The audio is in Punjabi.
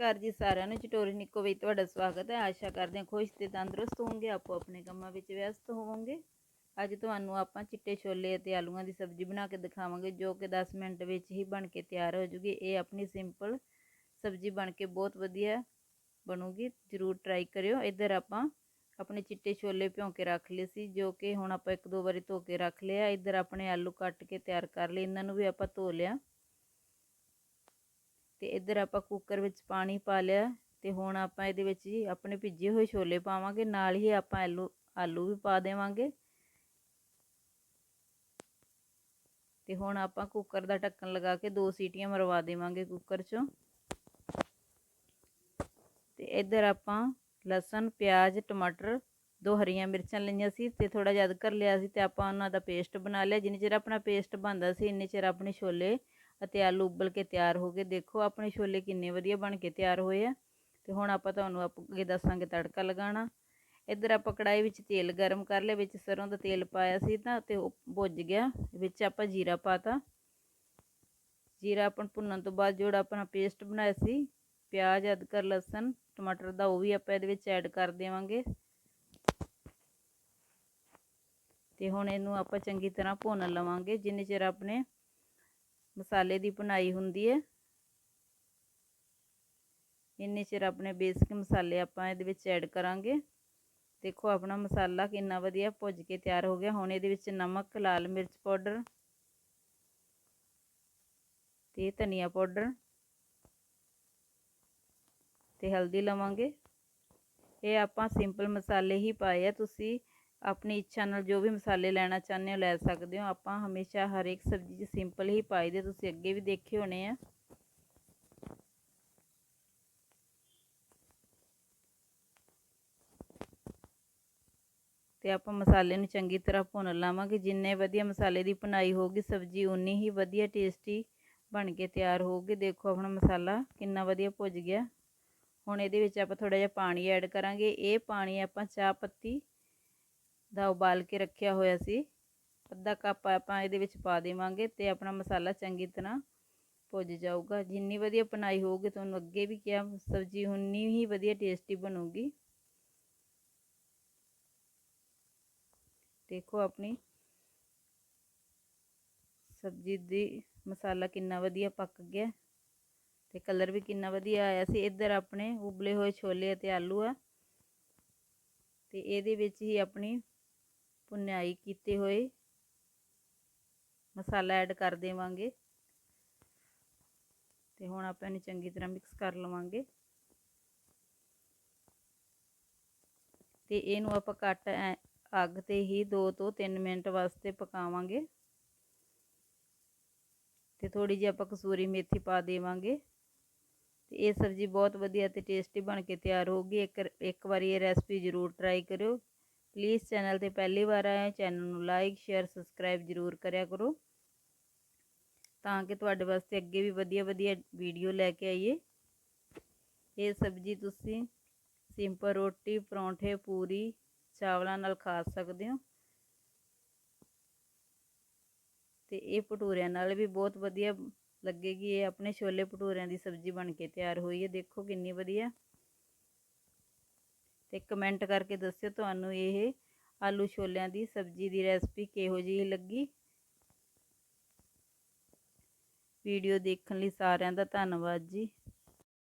ਨਮਸਕਾਰ ਜੀ ਸਾਰਿਆਂ ਨੂੰ ਚਟੋਰੀ ਨਿੱਕੋ ਵਿੱਚ ਤੁਹਾਡਾ ਸਵਾਗਤ ਹੈ। ਆਸ਼ਾ ਕਰਦੇ ਹਾਂ ਖੁਸ਼ ਤੇ ਤੰਦਰੁਸਤ ਹੋਵੋਗੇ, ਆਪੋ ਆਪਣੇ ਕੰਮਾਂ ਵਿੱਚ ਵਿਅਸਤ ਹੋਵੋਗੇ। ਅੱਜ ਤੁਹਾਨੂੰ ਆਪਾਂ ਚਿੱਟੇ ਛੋਲੇ ਅਤੇ ਆਲੂਆਂ ਦੀ ਸਬਜ਼ੀ ਬਣਾ ਕੇ ਦਿਖਾਵਾਂਗੇ, ਜੋ ਕਿ 10 ਮਿੰਟ ਵਿੱਚ ਹੀ ਬਣ ਕੇ ਤਿਆਰ ਹੋ ਜੂਗੀ। ਇਹ ਆਪਣੀ ਸਿੰਪਲ ਸਬਜ਼ੀ ਬਣ ਕੇ ਬਹੁਤ ਵਧੀਆ ਬਣੂਗੀ। ਜਰੂਰ ਟਰਾਈ ਕਰਿਓ। ਇੱਧਰ ਆਪਾਂ ਆਪਣੇ ਚਿੱਟੇ ਛੋਲੇ ਭਿਉਂ ਕੇ ਰੱਖ ਲਏ ਸੀ, ਜੋ ਕਿ ਹੁਣ ਆਪਾਂ ਇੱਕ ਦੋ ਵਾਰੀ ਧੋ ਕੇ ਰੱਖ ਲਿਆ। ਇੱਧਰ ਆਪਣੇ ਆਲੂ ਕੱਟ ਕੇ ਤਿਆਰ ਕਰ ਲਏ। ਇਹਨਾਂ ਨੂੰ ਵੀ ਆਪਾਂ ਧੋ ਲਿਆ। ਤੇ ਇੱਧਰ ਆਪਾਂ ਕੁੱਕਰ ਵਿੱਚ ਪਾਣੀ ਪਾ ਲਿਆ ਤੇ ਹੁਣ ਆਪਾਂ ਇਹਦੇ ਵਿੱਚ ਜੀ ਆਪਣੇ ਭਿੱਜੇ ਹੋਏ ਛੋਲੇ ਪਾਵਾਂਗੇ, ਨਾਲ ਹੀ ਆਪਾਂ ਆਲੂ ਆਲੂ ਵੀ ਪਾ ਦੇਵਾਂਗੇ। ਤੇ ਹੁਣ ਆਪਾਂ ਕੁੱਕਰ ਦਾ ਢੱਕਣ ਲਗਾ ਕੇ ਦੋ ਸੀਟੀਆਂ ਮਰਵਾ ਦੇਵਾਂਗੇ ਕੁੱਕਰ 'ਚੋਂ। ਤੇ ਇੱਧਰ ਆਪਾਂ ਲਸਣ, ਪਿਆਜ਼, ਟਮਾਟਰ ਦੋ ਹਰੀਆਂ ਮਿਰਚਾਂ ਲਈਆਂ ਸੀ ਤੇ ਥੋੜਾ ਜਿਹਾ ਅਦਰਕ ਲਿਆ ਸੀ ਤੇ ਆਪਾਂ ਉਹਨਾਂ ਦਾ ਪੇਸਟ ਬਣਾ ਲਿਆ। ਜਿੰਨੇ ਚਿਰ ਆਪਣਾ ਪੇਸਟ ਬਣਦਾ ਸੀ, ਇੰਨੇ ਚਿਰ ਆਪਣੇ ਛੋਲੇ ਅਤੇ ਆਲੂ ਉਬਲ ਕੇ ਤਿਆਰ ਹੋ ਗਏ। ਦੇਖੋ, ਆਪਣੇ ਛੋਲੇ ਕਿੰਨੇ ਵਧੀਆ ਬਣ ਕੇ ਤਿਆਰ ਹੋਏ ਆ। ਤੇ ਹੁਣ ਆਪਾਂ ਤੁਹਾਨੂੰ ਅੱਗੇ ਦੱਸਾਂਗੇ ਤੜਕਾ ਲਗਾਉਣਾ। ਇੱਧਰ ਆਪਾਂ ਕੜਾਈ ਵਿੱਚ ਤੇਲ ਗਰਮ ਕਰ ਲਿਆ। ਵਿੱਚ ਸਰੋਂ ਦਾ ਤੇਲ ਪਾਇਆ ਸੀ ਤਾਂ ਤੇ ਉਹ ਭੁੱਜ ਗਿਆ। ਵਿੱਚ ਆਪਾਂ ਜੀਰਾ ਪਾਤਾ ਜੀਰਾ ਆਪਾਂ ਭੁੰਨਣ ਤੋਂ ਬਾਅਦ ਜਿਹੜਾ ਆਪਣਾ ਪੇਸਟ ਬਣਾਇਆ ਸੀ, ਪਿਆਜ਼, ਅਦਰਕ, ਲਸਣ, ਟਮਾਟਰ ਦਾ ਉਹ ਵੀ ਆਪਾਂ ਇਹਦੇ ਵਿੱਚ ਐਡ ਕਰ ਦੇਵਾਂਗੇ। ਤੇ ਹੁਣ ਇਹਨੂੰ ਆਪਾਂ ਚੰਗੀ ਤਰ੍ਹਾਂ ਭੁੰਨ ਲਵਾਂਗੇ। ਜਿੰਨੇ ਚਿਰ ਆਪਣੇ ਮਸਾਲੇ ਦੀ ਬਣਾਈ ਹੁੰਦੀ ਹੈ ਇੰਨੇ ਚਿਰ ਆਪਣੇ ਬੇਸਿਕ ਮਸਾਲੇ ਆਪਾਂ ਇਹਦੇ ਵਿੱਚ ਐਡ ਕਰਾਂਗੇ। ਦੇਖੋ ਆਪਣਾ ਮਸਾਲਾ ਕਿੰਨਾ ਵਧੀਆ ਭੁੱਜ ਕੇ ਤਿਆਰ ਹੋ ਗਿਆ। ਹੁਣ ਇਹਦੇ ਵਿੱਚ ਨਮਕ, ਲਾਲ ਮਿਰਚ ਪਾਊਡਰ ਤੇ ਧਨੀਆ ਪਾਊਡਰ ਤੇ ਹਲਦੀ ਲਵਾਂਗੇ। ਇਹ ਆਪਾਂ ਸਿੰਪਲ ਮਸਾਲੇ ਹੀ ਪਾਏ ਆ। ਤੁਸੀਂ ਆਪਣੀ ਇੱਛਾ ਨਾਲ ਜੋ ਵੀ ਮਸਾਲੇ ਲੈਣਾ ਚਾਹੁੰਦੇ ਹੋ, ਲੈ ਸਕਦੇ ਹੋ। ਆਪਾਂ ਹਮੇਸ਼ਾ ਹਰ ਇੱਕ ਸਬਜ਼ੀ 'ਚ ਸਿੰਪਲ ਹੀ ਪਾਈਦੇ ਤੁਸੀਂ ਅੱਗੇ ਵੀ ਦੇਖੇ ਹੋਣੇ ਆ। ਤੇ ਆਪਾਂ ਮਸਾਲੇ ਨੂੰ ਚੰਗੀ ਤਰ੍ਹਾਂ ਭੁੰਨ ਲਾਵਾਂਗੇ। ਜਿੰਨੇ ਵਧੀਆ ਮਸਾਲੇ ਦੀ ਭੁਨਾਈ ਹੋਊਗੀ, ਸਬਜ਼ੀ ਉਨੀ ਹੀ ਵਧੀਆ ਟੇਸਟੀ ਬਣ ਕੇ ਤਿਆਰ ਹੋਊਗੀ। ਦੇਖੋ ਆਪਣਾ ਮਸਾਲਾ ਕਿੰਨਾ ਵਧੀਆ ਭੁੱਜ ਗਿਆ। ਹੁਣ ਇਹਦੇ ਵਿੱਚ ਆਪਾਂ ਥੋੜਾ ਜਿਹਾ ਪਾਣੀ ਐਡ ਕਰਾਂਗੇ। ਇਹ ਪਾਣੀ ਆਪਾਂ ਚਾਹ ਪੱਤੀ ਦਾ ਉਬਾਲ ਕੇ ਰੱਖਿਆ ਹੋਇਆ ਸੀ। ਅੱਧਾ ਕੱਪ ਆਪਾਂ ਇਹਦੇ ਵਿੱਚ ਪਾ ਦੇਵਾਂਗੇ ਤੇ ਆਪਣਾ ਮਸਾਲਾ ਚੰਗੀ ਤਰ੍ਹਾਂ ਭੁੱਜ ਜਾਊਗਾ। ਜਿੰਨੀ ਵਧੀਆ ਬਣਾਈ ਹੋਊਗੀ, ਤੁਹਾਨੂੰ ਅੱਗੇ ਵੀ ਕਿਹਾ, ਸਬਜ਼ੀ ਉਨੀ ਹੀ ਵਧੀਆ ਟੇਸਟੀ ਬਣੂਗੀ। ਦੇਖੋ ਆਪਣੀ ਸਬਜ਼ੀ ਦੀ ਮਸਾਲਾ ਕਿੰਨਾ ਵਧੀਆ ਪੱਕ ਗਿਆ ਤੇ ਕਲਰ ਵੀ ਕਿੰਨਾ ਵਧੀਆ ਆਇਆ ਸੀ। ਇੱਧਰ ਆਪਣੇ ਉਬਲੇ ਹੋਏ ਛੋਲੇ ਅਤੇ ਆਲੂ ਆ ਤੇ ਇਹਦੇ ਵਿੱਚ ਹੀ ਆਪਣੀ ਭੁਨਾਈ ਕੀਤੇ ਹੋਏ। ਮਸਾਲਾ ਐਡ ਕਰ ਦੇਵਾਂਗੇ। ਤੇ ਹੁਣ ਆਪਾਂ ਇਹਨੂੰ ਚੰਗੀ ਤਰ੍ਹਾਂ ਮਿਕਸ ਕਰ ਲਵਾਂਗੇ। ਤੇ ਇਹਨੂੰ ਆਪਾਂ ਘੱਟ ਅੱਗ ਤੇ ਹੀ 2 ਤੋਂ 3 ਮਿੰਟ ਵਾਸਤੇ ਪਕਾਵਾਂਗੇ। ਤੇ ਥੋੜੀ ਜਿਹੀ ਆਪਾਂ ਕਸੂਰੀ ਮੇਥੀ ਪਾ ਦੇਵਾਂਗੇ। ਤੇ ਇਹ ਸਬਜ਼ੀ ਬਹੁਤ ਵਧੀਆ ਤੇ ਟੇਸਟੀ ਬਣ ਕੇ ਤਿਆਰ ਹੋਊਗੀ। ਇੱਕ ਇੱਕ ਵਾਰੀ ਇਹ ਰੈਸਪੀ ਜ਼ਰੂਰ ਟਰਾਈ ਕਰਿਓ। ਪਲੀਜ਼ ਚੈਨਲ ਤੇ ਪਹਿਲੀ ਵਾਰ ਆਏ ਚੈਨਲ ਨੂੰ ਲਾਈਕ ਸ਼ੇਅਰ ਸਬਸਕ੍ਰਾਈਬ ਜ਼ਰੂਰ ਕਰਿਆ ਕਰੋ। ਤਾਂ ਕਿ ਤੁਹਾਡੇ ਵਾਸਤੇ ਅੱਗੇ ਵੀ ਵਧੀਆ ਵਧੀਆ ਵੀਡੀਓ ਲੈ ਕੇ ਆਈਏ। ਇਹ ਸਬਜ਼ੀ ਤੁਸੀਂ ਸਿੰਪਲ ਰੋਟੀ, ਪਰੌਂਠੇ, ਪੂਰੀ, ਚਾਵਲਾਂ ਨਾਲ ਖਾ ਸਕਦੇ ਹੋ। ਤੇ ਇਹ ਭਟੂਰਿਆਂ ਨਾਲ ਵੀ ਬਹੁਤ ਵਧੀਆ ਲੱਗੇਗੀ। ਇਹ ਆਪਣੇ ਛੋਲੇ ਭਟੂਰਿਆਂ ਦੀ ਸਬਜ਼ੀ ਬਣ ਕੇ ਤਿਆਰ ਹੋਈ ਹੈ। ਦੇਖੋ ਕਿੰਨੀ ਵਧੀਆ। ਤੇ ਕਮੈਂਟ ਕਰਕੇ ਦੱਸਿਓ ਤੁਹਾਨੂੰ ਇਹ ਆਲੂ ਛੋਲਿਆਂ ਦੀ ਸਬਜ਼ੀ ਦੀ ਰੈਸਪੀ ਕਿਹੋ ਜਿਹੀ ਲੱਗੀ। ਵੀਡੀਓ ਦੇਖਣ ਲਈ ਸਾਰਿਆਂ ਦਾ ਧੰਨਵਾਦ ਜੀ।